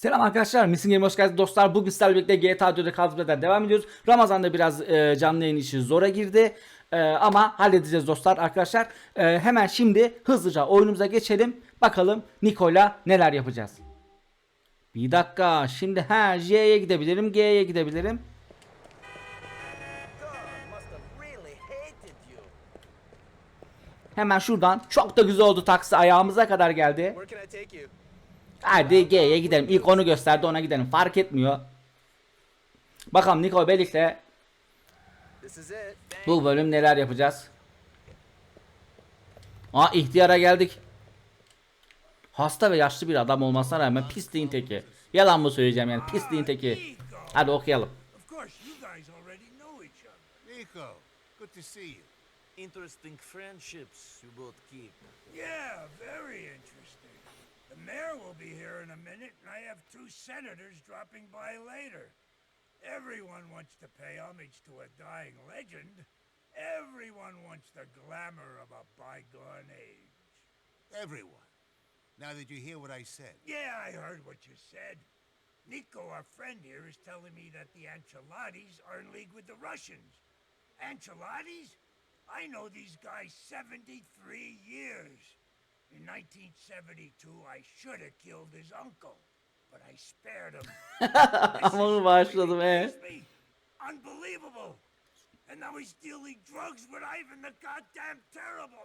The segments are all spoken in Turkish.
Selam arkadaşlar, Missing Game hoş geldiniz dostlar. Bugün sizlerle birlikte GTA 4'e kaldırmadan devam ediyoruz. Ramazan'da biraz e, canlı yayın işi zora girdi. E, ama halledeceğiz dostlar arkadaşlar. E, hemen şimdi hızlıca oyunumuza geçelim. Bakalım Niko'yla neler yapacağız. Bir dakika, şimdi ha J'ye gidebilirim, G'ye gidebilirim. Hemen şuradan çok da güzel oldu taksi ayağımıza kadar geldi. Hadi G'ye gidelim. İlk onu gösterdi ona gidelim. Fark etmiyor. Bakalım Niko it. Bu bölüm neler yapacağız? Aa ihtiyara geldik. Hasta ve yaşlı bir adam olmasına rağmen pisliğin teki. Yalan mı söyleyeceğim yani pisliğin teki. Hadi okuyalım. Nico, good to see you. Interesting friendships you both keep. Yeah, two senators dropping by later. Everyone wants to pay homage to a dying legend. Everyone wants the glamour of a bygone age. Everyone. Now did you hear what I said? Yeah, I heard what you said. Nico, our friend here, is telling me that the Ancelottis are in league with the Russians. Ancelottis? I know these guys 73 years. In 1972, I should have killed his uncle, but I spared him. This Ama is başladım really he. kills me. Unbelievable. And now he's dealing drugs with Ivan the goddamn terrible.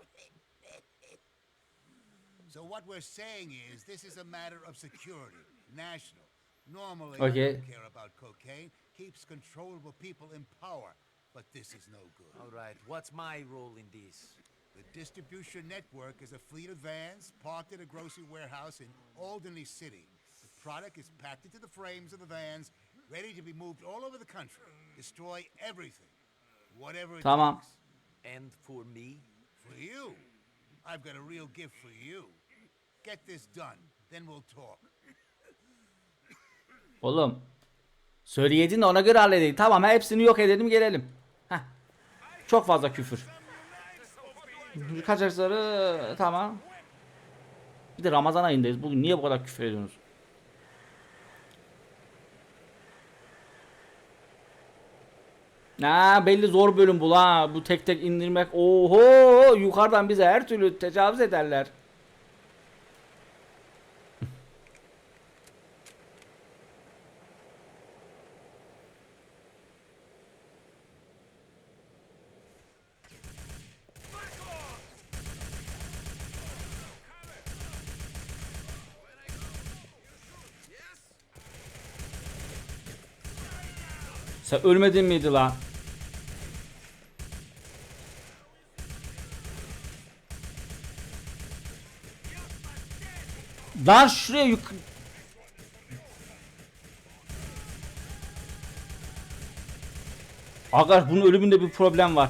So what we're saying is this is a matter of security, national. Normally, Okay. I don't care about cocaine. Keeps controllable people in power. But this is no good. All right, what's my role in this? The distribution network is a fleet of vans parked at a grocery warehouse in Albany City. Product is packed into the frames of the vans, ready to be moved all over the country. Destroy everything. Whatever it Tamam. takes. And for me? For you. I've got a real gift for you. Get this done, then we'll talk. Oğlum. Söyleyedin de ona göre halledelim. Tamam hepsini yok edelim gelelim. Heh. Çok fazla küfür. Kaçakları tamam. Bir de Ramazan ayındayız. Bugün niye bu kadar küfür ediyorsunuz? Ha belli zor bölüm bu la. Bu tek tek indirmek. Oho yukarıdan bize her türlü tecavüz ederler. Sen ölmedin miydi lan? Lan şuraya yuk... Arkadaş bunun ölümünde bir problem var.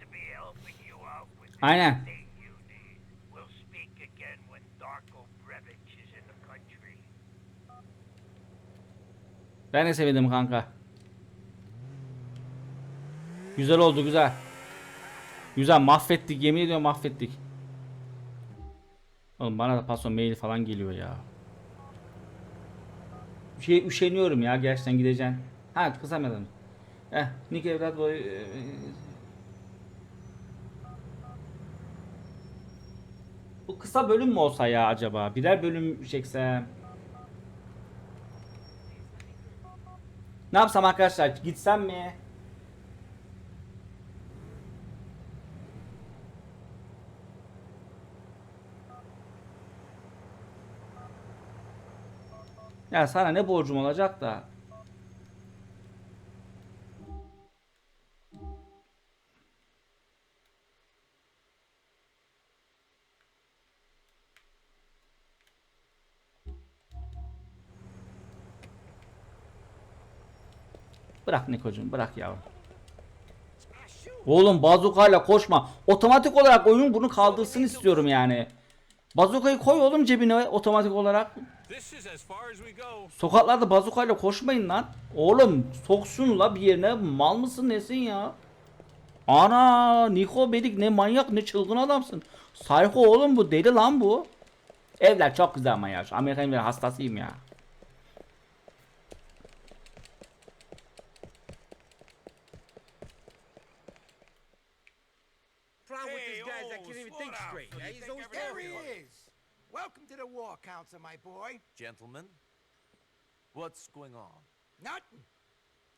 to be helping you out with this Aynen. Ben de sevindim kanka. Güzel oldu güzel. Güzel mahvettik yemin ediyorum mahvettik. Oğlum bana da paso mail falan geliyor ya. Şey üşeniyorum ya gerçekten gideceğim. Ha kısamadım. Eh Nick evlat boy. e, Bu kısa bölüm mü olsa ya acaba? Birer bölüm çeksem. Ne yapsam arkadaşlar? Gitsem mi? Ya sana ne borcum olacak da? Bırak Nikocuğum bırak yavrum. Oğlum bazukayla koşma. Otomatik olarak oyun bunu kaldırsın istiyorum yani. Bazukayı koy oğlum cebine otomatik olarak. This is as far as we go. Sokaklarda bazukayla koşmayın lan. Oğlum soksun la bir yerine mal mısın nesin ya? Ana Niko Bedik ne manyak ne çılgın adamsın. Psycho oğlum bu deli lan bu. Evler çok güzel ama ya. Amerikan evleri hastasıyım ya. Hey, this guy is I oh, can't even slow think down, straight. Phil. Yeah, You he's think always everything- There talking. he is. Welcome to the war council, my boy. Gentlemen, what's going on? Nothing.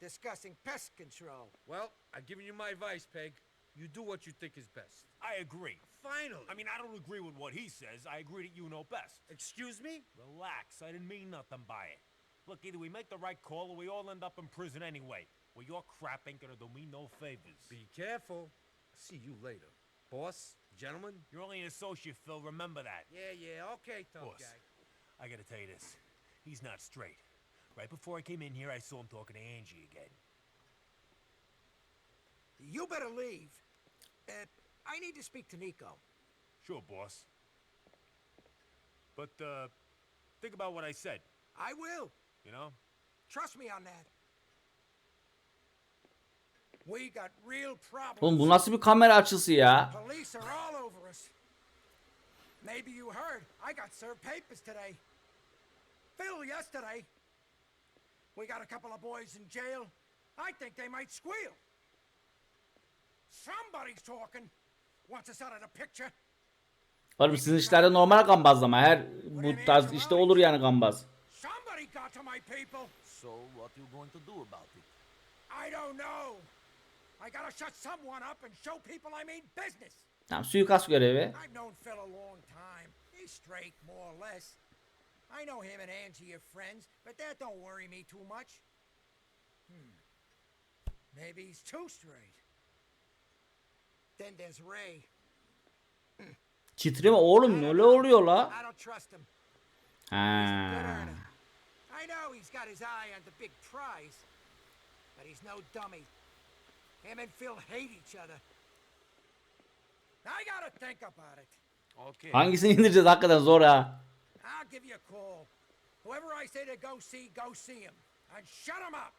Discussing pest control. Well, I've given you my advice, Peg. You do what you think is best. I agree. Finally. I mean, I don't agree with what he says. I agree that you know best. excuse me? Relax. I didn't mean nothing by it. Look, either we make the right call or we all end up in prison anyway. Well, your crap ain't gonna do me no favors. Be careful. See you later. Boss, gentlemen. You're only an associate, Phil. Remember that. Yeah, yeah, okay, tough Boss, guy. I gotta tell you this. He's not straight. Right before I came in here, I saw him talking to Angie again. You better leave. Uh, I need to speak to Nico. Sure, boss. But, uh, think about what I said, I will. you know? Trust me on that. Oğlum bu nasıl bir kamera açısı ya? Police are all over us. Maybe you heard. I got served papers today. Phil, yesterday. We got a couple of boys in jail. I think they might squeal. Somebody's talking. Wants us out of the picture. Oğlum sizin işlerde normal gambazlama. Her bu tarz işte olur yani gambaz. Somebody got to my people. So, what you going to do about it? I don't know. I gotta shut someone up and show people I mean business. Tamam suikast görevi. I've known Phil a long time. He's straight, more or less. I know him and Angie are friends, but that don't worry me too much. Hmm. Maybe he's too straight. Then there's Ray. Titreme oğlum ne oluyor la? I don't trust him. Ha. I know he's got his eye on the big prize, but he's no dummy. Him and Phil hate each other. I gotta think about it. Okay. Hangisini indireceğiz hakikaten zor ha. I'll give you a call. Whoever I say to go see, go see him. And shut him up.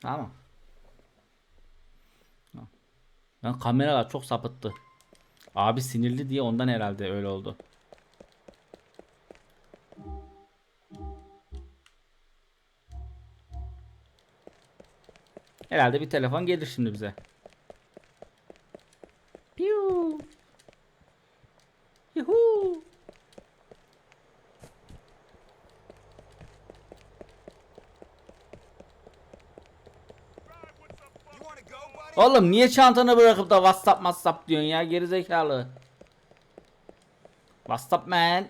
Tamam. Lan kameralar çok sapıttı. Abi sinirli diye ondan herhalde öyle oldu. Herhalde bir telefon gelir şimdi bize. Piu. Yuhu. Oğlum niye çantanı bırakıp da WhatsApp WhatsApp diyorsun ya gerizekalı. WhatsApp man.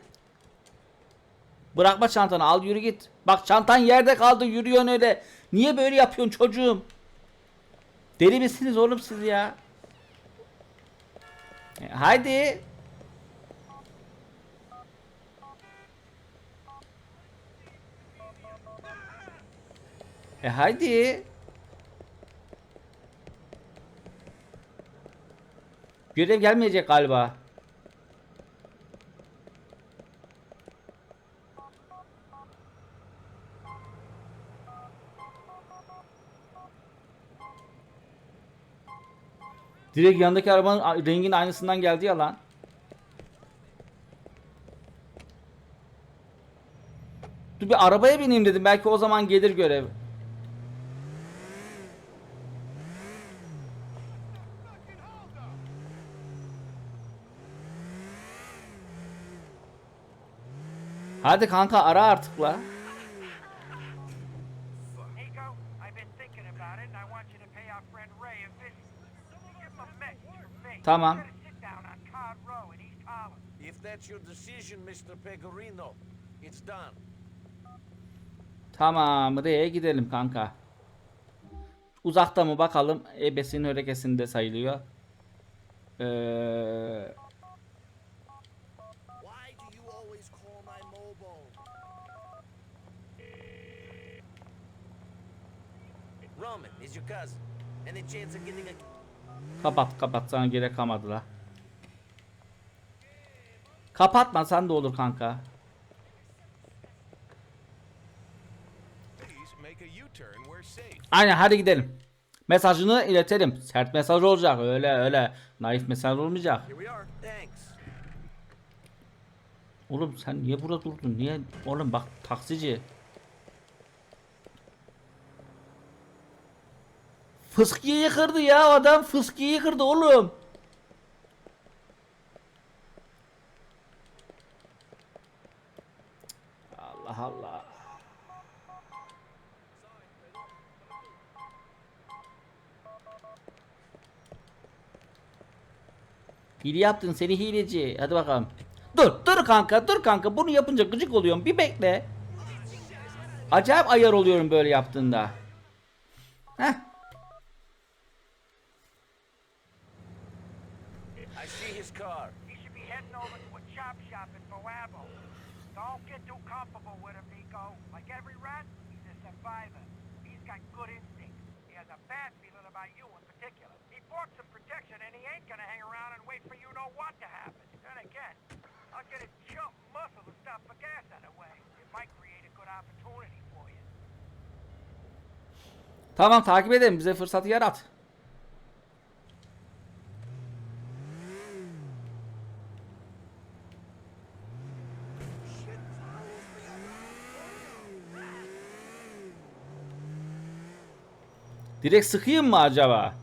Bırakma çantanı al yürü git. Bak çantan yerde kaldı yürüyorsun öyle. Niye böyle yapıyorsun çocuğum? Deli misiniz oğlum siz ya? E, haydi. E haydi. Görev gelmeyecek galiba. Direkt yanındaki arabanın rengin aynısından geldi ya lan. Dur bir arabaya bineyim dedim. Belki o zaman gelir görev. Hadi kanka ara artık la. Nico, I've been thinking about it, and I want you to pay our friend Ray a visit. Give him a message from me. Tamam. Get a sit down on Card Row in East Harlem. If that's your decision, Mr. Pegorino, it's done. Tamam R'ye gidelim kanka. Uzakta mı bakalım. Ebesinin örekesinde sayılıyor. Ee, Why do you always call my mobile? Roman is your cousin. Any chance of getting a kapat kapat sana gerek kalmadı la. Kapatmasan da olur kanka. Aynen hadi gidelim. Mesajını iletelim. Sert mesaj olacak öyle öyle. Naif mesaj olmayacak. Oğlum sen niye burada durdun? Niye? Oğlum bak taksici. Fıskiye'yi kırdı ya adam fıskiye'yi kırdı oğlum. Allah Allah. Hile yaptın seni hileci. Hadi bakalım. Dur dur kanka dur kanka bunu yapınca gıcık oluyorum bir bekle. Acayip ayar oluyorum böyle yaptığında. Heading over to a chop shop in Moabo. Don't get too comfortable with him, Nico. Like every rat, he's a survivor. He's got good instincts. He has a bad feeling about you in particular. He bought some protection, and he ain't gonna hang around and wait for you know what to happen. Then again, I'll get his chump muscle to stop the gas out of the way. It might create a good opportunity for you. Tamam takip edelim bize fırsatı yarat. Direkt sıkayım mı acaba?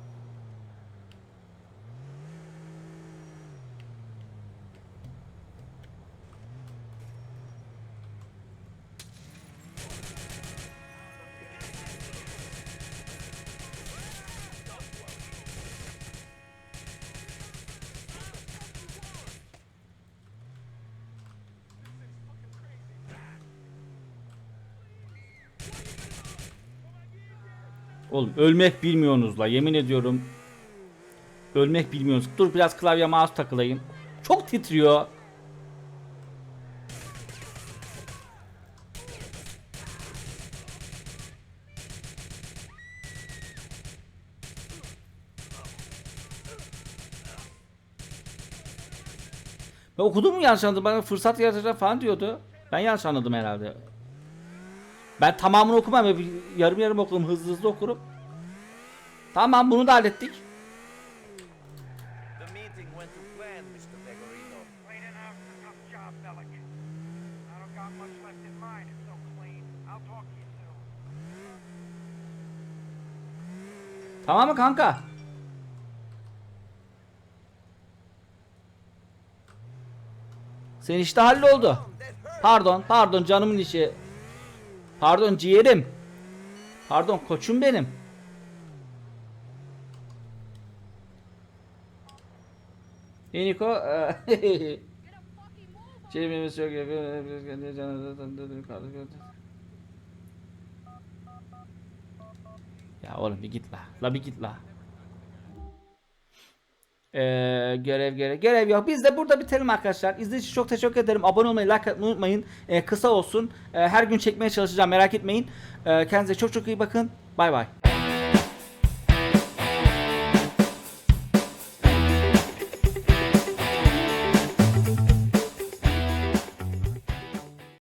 Oğlum ölmek bilmiyorsunuz la yemin ediyorum. Ölmek bilmiyorsunuz. Dur biraz klavye mouse takılayım. Çok titriyor. Ben okudum mu yanlış anladım? Bana fırsat yaratacak falan diyordu. Ben yanlış anladım herhalde. Ben tamamını okumam. Yarım yarım okurum. Hızlı hızlı okurum. Tamam bunu da hallettik. Tamam mı kanka? Senin işte halloldu. Pardon, pardon canımın işi. Pardon ciğerim. Pardon koçum benim. Eniko Çevremiz yok. Ya oğlum bir git la. La bir git la. Ee, görev görev görev yok. Biz de burada bitelim arkadaşlar. İzlediğiniz için çok teşekkür ederim. Abone olmayı, like atmayı unutmayın. Ee, kısa olsun. Ee, her gün çekmeye çalışacağım. Merak etmeyin. Ee, kendinize çok çok iyi bakın. Bay bay.